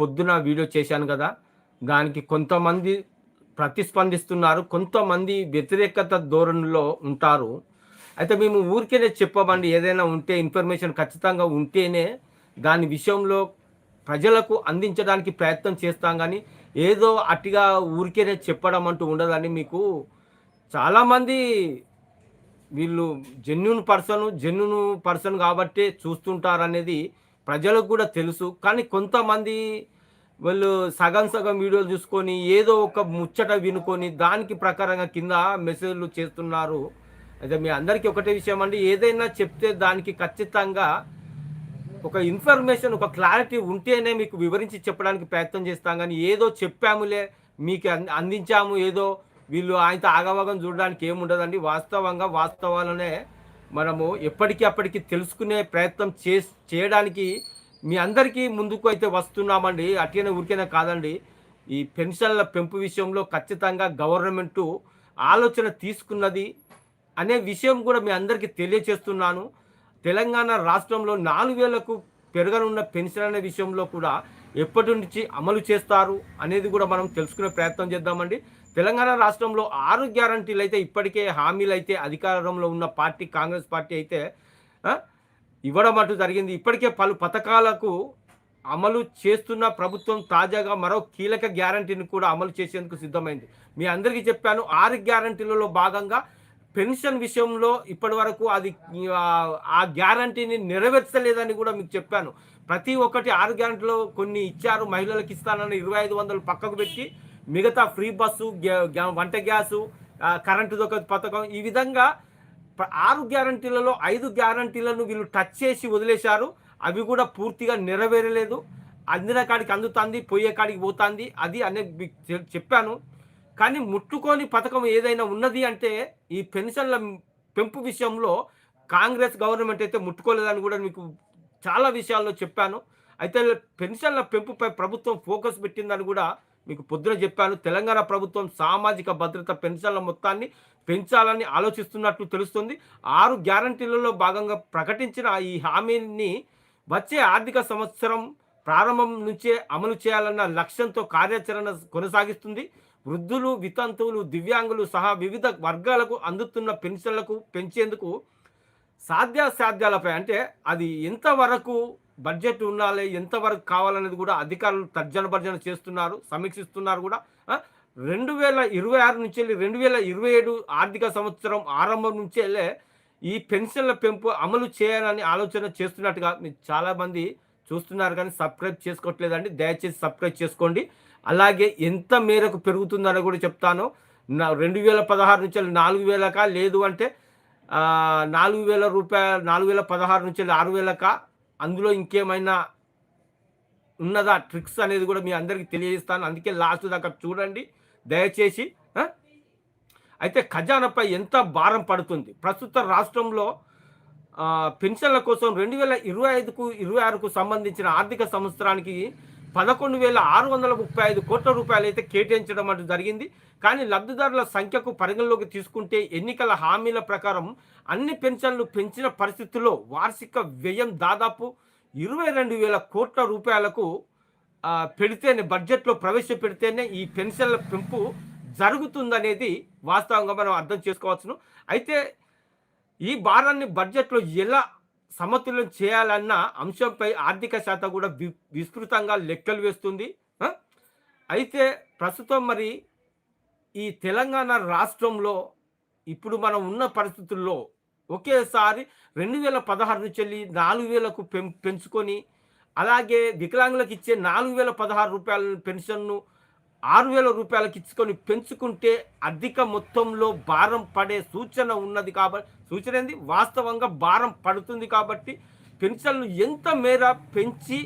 పొద్దున వీడియో చేశాను కదా దానికి కొంతమంది ప్రతిస్పందిస్తున్నారు కొంతమంది వ్యతిరేకత ధోరణిలో ఉంటారు. అయితే మేము ఊరికేనే చెప్పమండి ఏదైనా ఉంటే ఇన్ఫర్మేషన్ ఖచ్చితంగా ఉంటేనే దాని విషయంలో ప్రజలకు అందించడానికి ప్రయత్నం చేస్తాం. కానీ ఏదో అట్టిగా ఊరికేనే చెప్పడం అంటూ ఉండదని మీకు. చాలామంది వీళ్ళు జెన్యున్ పర్సన్ జెన్యున్ పర్సన్ కాబట్టే చూస్తుంటారు అనేది ప్రజలకు కూడా తెలుసు. కానీ కొంతమంది వాళ్ళు సగం సగం వీడియోలు చూసుకొని ఏదో ఒక ముచ్చట వినుకొని దానికి ప్రకారంగా కింద మెసేజ్లు చేస్తున్నారు. అయితే మీ అందరికీ ఒకటే విషయం అండి. ఏదైనా చెప్తే దానికి ఖచ్చితంగా ఒక ఇన్ఫర్మేషన్ ఒక క్లారిటీ ఉంటేనే మీకు వివరించి చెప్పడానికి ప్రయత్నం చేస్తాం. కానీ ఏదో చెప్పాములే మీకు అందించాము ఏదో వీళ్ళు ఆయనతో ఆగవాగం చూడడానికి ఏముండదండి. వాస్తవంగా వాస్తవాలనే మనము ఎప్పటికీ అప్పటికి తెలుసుకునే ప్రయత్నం చే చేయడానికి మీ అందరికీ ముందుకు అయితే వస్తున్నామండి. అట్లనే ఊరికైనా కాదండి. ఈ పెన్షన్ల పెంపు విషయంలో ఖచ్చితంగా గవర్నమెంటు ఆలోచన తీసుకున్నది అనే విషయం కూడా మీ అందరికీ తెలియచేస్తున్నాను. తెలంగాణ రాష్ట్రంలో నాలుగు వేలకు పెరగనున్న పెన్షన్ అనే విషయంలో కూడా ఎప్పటి నుంచి అమలు చేస్తారు అనేది కూడా మనం తెలుసుకునే ప్రయత్నం చేద్దామండి. తెలంగాణ రాష్ట్రంలో ఆరు గ్యారంటీలు అయితే ఇప్పటికే హామీలు అయితే అధికారంలో ఉన్న పార్టీ కాంగ్రెస్ పార్టీ అయితే ఇవ్వడం అంటూ జరిగింది. ఇప్పటికే పలు పథకాలకు అమలు చేస్తున్న ప్రభుత్వం తాజాగా మరో కీలక గ్యారంటీని కూడా అమలు చేసేందుకు సిద్ధమైంది. మీ అందరికీ చెప్పాను ఆరు గ్యారంటీలలో భాగంగా పెన్షన్ విషయంలో ఇప్పటి వరకు అది ఆ, ఆ గ్యారంటీని నెరవేర్చలేదని కూడా మీకు చెప్పాను. ప్రతి ఒక్కటి ఆరు గ్యారంటీలో కొన్ని ఇచ్చారు మహిళలకు ఇస్తానని ఇరవై ఐదు వందలు పక్కకు పెట్టి మిగతా ఫ్రీ బస్సు వంట గ్యాసు కరెంటు దొక పథకం ఈ విధంగా ఆరు గ్యారంటీలలో ఐదు గ్యారంటీలను వీళ్ళు టచ్ చేసి వదిలేశారు. అవి కూడా పూర్తిగా నెరవేరలేదు. అందిన కాడికి అందుతుంది పోయే కాడికి పోతుంది. అది అనే చె- చెప్పాను. కానీ ముట్టుకోని పథకం ఏదైనా ఉన్నది అంటే ఈ పెన్షన్ల పెంపు విషయంలో కాంగ్రెస్ గవర్నమెంట్ అయితే ముట్టుకోలేదని కూడా మీకు చాలా విషయాల్లో చెప్పాను. అయితే పెన్షన్ల పెంపుపై ప్రభుత్వం ఫోకస్ పెట్టిందని కూడా మీకు పొద్దున చెప్పాను. తెలంగాణ ప్రభుత్వం సామాజిక భద్రత పెన్షన్ల మొత్తాన్ని పెంచాలని ఆలోచిస్తున్నట్లు తెలుస్తుంది. ఆరు గ్యారంటీలలో భాగంగా ప్రకటించిన ఈ హామీని వచ్చే ఆర్థిక సంవత్సరం ప్రారంభం నుంచే అమలు చేయాలన్న లక్ష్యంతో కార్యాచరణ కొనసాగిస్తుంది. వృద్ధులు వితంతువులు దివ్యాంగులు సహా వివిధ వర్గాలకు అందుతున్న పెన్షన్లకు పెంచేందుకు సాధ్యాసాధ్యాలపై అంటే అది ఎంతవరకు బడ్జెట్ ఉండాలి ఎంతవరకు కావాలనేది కూడా అధికారులు తర్జన భర్జన చేస్తున్నారు సమీక్షిస్తున్నారు కూడా. రెండు వేల ఇరవై ఆరు నుంచి వెళ్ళి రెండు వేల ఇరవై ఏడు ఆర్థిక సంవత్సరం ఆరంభం నుంచి వెళ్ళే ఈ పెన్షన్ల పెంపు అమలు చేయాలని ఆలోచన చేస్తున్నట్టుగా మీరు చాలామంది చూస్తున్నారు కానీ సబ్స్క్రైబ్ చేసుకోవట్లేదండి. దయచేసి సబ్స్క్రైబ్ చేసుకోండి. అలాగే ఎంత మేరకు పెరుగుతుందని కూడా చెప్తాను. నా రెండు వేల పదహారు నుంచి నాలుగు వేలకా లేదు అంటే నాలుగు వేల రూపాయలు నాలుగు వేల పదహారు నుంచి ఆరు వేలక అందులో ఇంకేమైనా ఉన్నదా ట్రిక్స్ అనేది కూడా మీ అందరికీ తెలియజేస్తాను. అందుకే లాస్ట్ దాకా చూడండి దయచేసి అయితే ఖజానాపై ఎంత భారం పడుతుంది? ప్రస్తుత రాష్ట్రంలో పెన్షన్ల కోసం రెండు వేల ఇరవై ఐదుకు ఇరవై ఆరుకు సంబంధించిన ఆర్థిక సంవత్సరానికి పదకొండు వేల ఆరు వందల ముప్పై ఐదు కోట్ల రూపాయలు అయితే కేటాయించడం అంటూ జరిగింది. కానీ లబ్ధిదారుల సంఖ్యకు పరిగణలోకి తీసుకుంటే ఎన్నికల హామీల ప్రకారం అన్ని పెన్షన్లు పెంచిన పరిస్థితుల్లో వార్షిక వ్యయం దాదాపు ఇరవై రెండు వేల కోట్ల రూపాయలకు పెడితేనే బడ్జెట్లో ప్రవేశపెడితేనే ఈ పెన్షన్ల పెంపు జరుగుతుందనేది వాస్తవంగా మనం అర్థం చేసుకోవచ్చును అయితే ఈ భారాన్ని బడ్జెట్లో ఎలా సమతుల్యం చేయాలన్న అంశంపై ఆర్థిక శాఖ కూడా వి- విస్తృతంగా లెక్కలు వేస్తుంది. అయితే ప్రస్తుతం మరి ఈ తెలంగాణ రాష్ట్రంలో ఇప్పుడు మనం ఉన్న పరిస్థితుల్లో ఒకేసారి రెండు వేల పదహారు నుంచి వెళ్ళి నాలుగు వేలకు పెం పెంచుకొని అలాగే వికలాంగులకు ఇచ్చే నాలుగు వేల పదహారు రూపాయల పెన్షన్ను ఆరు వేల రూపాయలకి ఇచ్చుకొని పెంచుకుంటే అధిక మొత్తంలో భారం పడే సూచన ఉన్నది కాబట్టి సూచన ఏంది? వాస్తవంగా భారం పడుతుంది కాబట్టి పెన్షన్లు ఎంత మేర పెంచి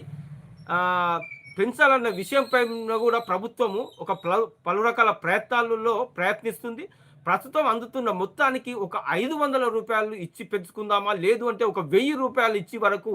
పెంచాలన్న విషయంపై కూడా ప్రభుత్వము ఒక పలు పలు రకాల ప్రయత్నాలలో ప్రయత్నిస్తుంది. ప్రస్తుతం అందుతున్న మొత్తానికి ఒక ఐదు వందల రూపాయలు ఇచ్చి పెంచుకుందామా? లేదు అంటే ఒక వెయ్యి రూపాయలు ఇచ్చి వరకు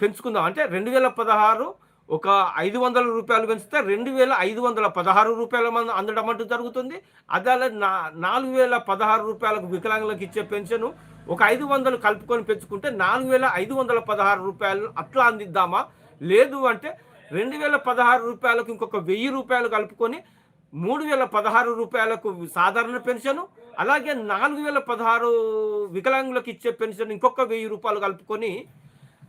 పెంచుకుందాం. అంటే రెండు వేల పదహారు ఒక ఐదు వందల రూపాయలు పెంచితే రెండు వేల ఐదు వందల పదహారు రూపాయల మంది అందడం అంటూ జరుగుతుంది. అదే నా నాలుగు వేల పదహారు రూపాయలకు వికలాంగులకు ఇచ్చే పెన్షన్ ఒక ఐదు వందలు కలుపుకొని పెంచుకుంటే నాలుగు వేల ఐదు వందల పదహారు రూపాయలు అట్లా అందిద్దామా? లేదు అంటే రెండు వేల పదహారు రూపాయలకు ఇంకొక వెయ్యి రూపాయలు కలుపుకొని మూడు వేల పదహారు రూపాయలకు సాధారణ పెన్షన్ అలాగే నాలుగు వేల పదహారు వికలాంగులకు ఇచ్చే పెన్షన్ ఇంకొక వెయ్యి రూపాయలు కలుపుకొని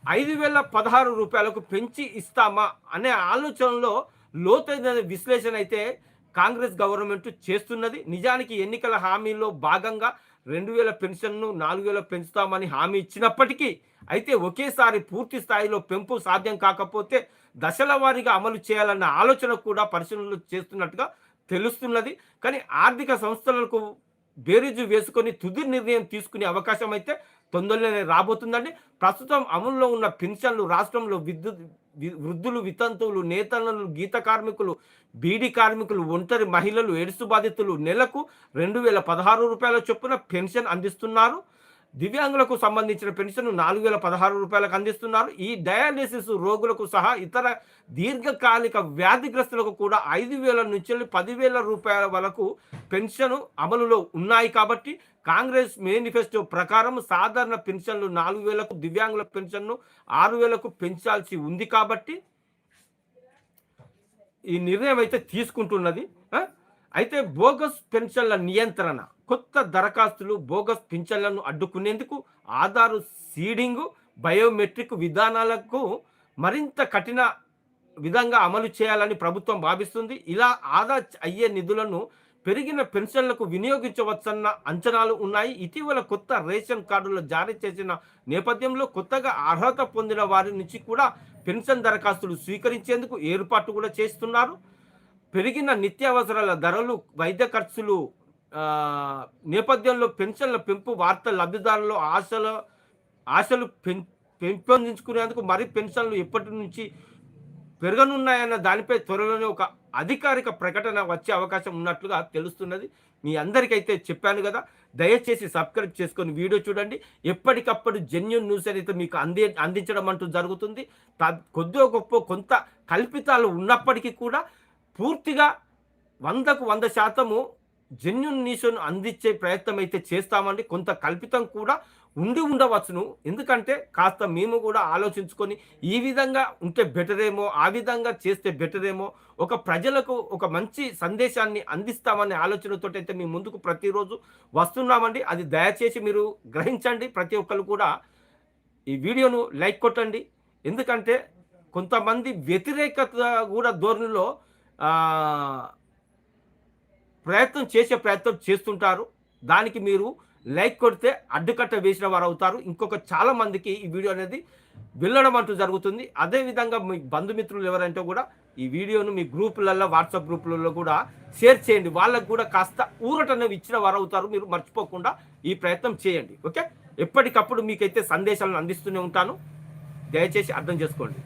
ఐదు వేల పదహారు రూపాయలకు పెంచి ఇస్తామా అనే ఆలోచనలో లోతైన విశ్లేషణ అయితే కాంగ్రెస్ గవర్నమెంట్ చేస్తున్నది. నిజానికి ఎన్నికల హామీలో భాగంగా రెండు వేల పెన్షన్ను నాలుగు వేల పెంచుతామని హామీ ఇచ్చినప్పటికీ అయితే ఒకేసారి పూర్తి స్థాయిలో పెంపు సాధ్యం కాకపోతే దశల వారీగా అమలు చేయాలన్న ఆలోచన కూడా పరిశీలనలు చేస్తున్నట్టుగా తెలుస్తున్నది. కానీ ఆర్థిక సంస్థలకు బేరీజు వేసుకొని తుది నిర్ణయం తీసుకునే అవకాశం అయితే తొందరలోనే రాబోతుందండి. ప్రస్తుతం అమల్లో ఉన్న పెన్షన్లు రాష్ట్రంలో విద్యుత్ వృద్ధులు వితంతువులు నేతలు గీత కార్మికులు బీడీ కార్మికులు ఒంటరి మహిళలు ఎడుసు బాధితులు నెలకు రెండు వేల పదహారు రూపాయల చొప్పున పెన్షన్ అందిస్తున్నారు. దివ్యాంగులకు సంబంధించిన పెన్షన్ నాలుగు వేల పదహారు రూపాయలకు అందిస్తున్నారు. ఈ డయాలిసిస్ రోగులకు సహా ఇతర దీర్ఘకాలిక వ్యాధిగ్రస్తులకు కూడా ఐదు వేల నుంచి పదివేల రూపాయల వరకు పెన్షన్ అమలులో ఉన్నాయి కాబట్టి కాంగ్రెస్ మేనిఫెస్టో ప్రకారం సాధారణ పెన్షన్లు నాలుగు వేలకు దివ్యాంగుల పెన్షన్ను ఆరు వేలకు పెంచాల్సి ఉంది కాబట్టి ఈ నిర్ణయం అయితే తీసుకుంటున్నది. అయితే బోగస్ పెన్షన్ల నియంత్రణ. కొత్త దరఖాస్తులు బోగస్ పింఛన్లను అడ్డుకునేందుకు ఆధారు సీడింగ్ బయోమెట్రిక్ విధానాలకు మరింత కఠిన విధంగా అమలు చేయాలని ప్రభుత్వం భావిస్తుంది. ఇలా ఆదా అయ్యే నిధులను పెరిగిన పెన్షన్లకు వినియోగించవచ్చన్న అంచనాలు ఉన్నాయి. ఇటీవల కొత్త రేషన్ కార్డులు జారీ చేసిన నేపథ్యంలో కొత్తగా అర్హత పొందిన వారి నుంచి కూడా పెన్షన్ దరఖాస్తులు స్వీకరించేందుకు ఏర్పాటు కూడా చేస్తున్నారు. పెరిగిన నిత్యావసరాల ధరలు వైద్య ఖర్చులు నేపథ్యంలో పెన్షన్ల పెంపు వార్త లబ్ధిదారులు ఆశల ఆశలు పెం పెంపొందించుకునేందుకు మరి పెన్షన్లు ఎప్పటి నుంచి పెరగనున్నాయన్న దానిపై త్వరలోనే ఒక అధికారిక ప్రకటన వచ్చే అవకాశం ఉన్నట్లుగా తెలుస్తున్నది. మీ అందరికైతే చెప్పాను కదా. దయచేసి సబ్స్క్రైబ్ చేసుకొని వీడియో చూడండి. ఎప్పటికప్పుడు జెన్యున్ న్యూస్ అయితే మీకు అంది అందించడం అంటూ జరుగుతుంది. కొద్దిగా గొప్ప కొంత కల్పితాలు ఉన్నప్పటికీ కూడా పూర్తిగా వందకు వంద శాతము జెన్యున్ న్యూస్ను అందించే ప్రయత్నం అయితే చేస్తామండి. కొంత కల్పితం కూడా ఉండి ఉండవచ్చును. ఎందుకంటే కాస్త మేము కూడా ఆలోచించుకొని ఈ విధంగా ఉంటే బెటరేమో ఆ విధంగా చేస్తే బెటరేమో ఒక ప్రజలకు ఒక మంచి సందేశాన్ని అందిస్తామనే ఆలోచనతో అయితే మేము ముందుకు ప్రతిరోజు వస్తున్నామండి. అది దయచేసి మీరు గ్రహించండి. ప్రతి ఒక్కరు కూడా ఈ వీడియోను లైక్ కొట్టండి. ఎందుకంటే కొంతమంది వ్యతిరేకత కూడా ధోరణిలో ప్రయత్నం చేసే ప్రయత్నం చేస్తుంటారు. దానికి మీరు లైక్ కొడితే అడ్డుకట్ట వేసిన వారు అవుతారు. ఇంకొక చాలా మందికి ఈ వీడియో అనేది వెళ్ళడం అంటూ జరుగుతుంది. అదేవిధంగా మీ బంధుమిత్రులు ఎవరంటే కూడా ఈ వీడియోను మీ గ్రూపులలో వాట్సాప్ గ్రూపులలో కూడా షేర్ చేయండి. వాళ్ళకు కూడా కాస్త ఊరటనేవి ఇచ్చిన వారు అవుతారు. మీరు మర్చిపోకుండా ఈ ప్రయత్నం చేయండి. ఓకే? ఎప్పటికప్పుడు మీకైతే సందేశాలను అందిస్తూనే ఉంటాను. దయచేసి అర్థం చేసుకోండి.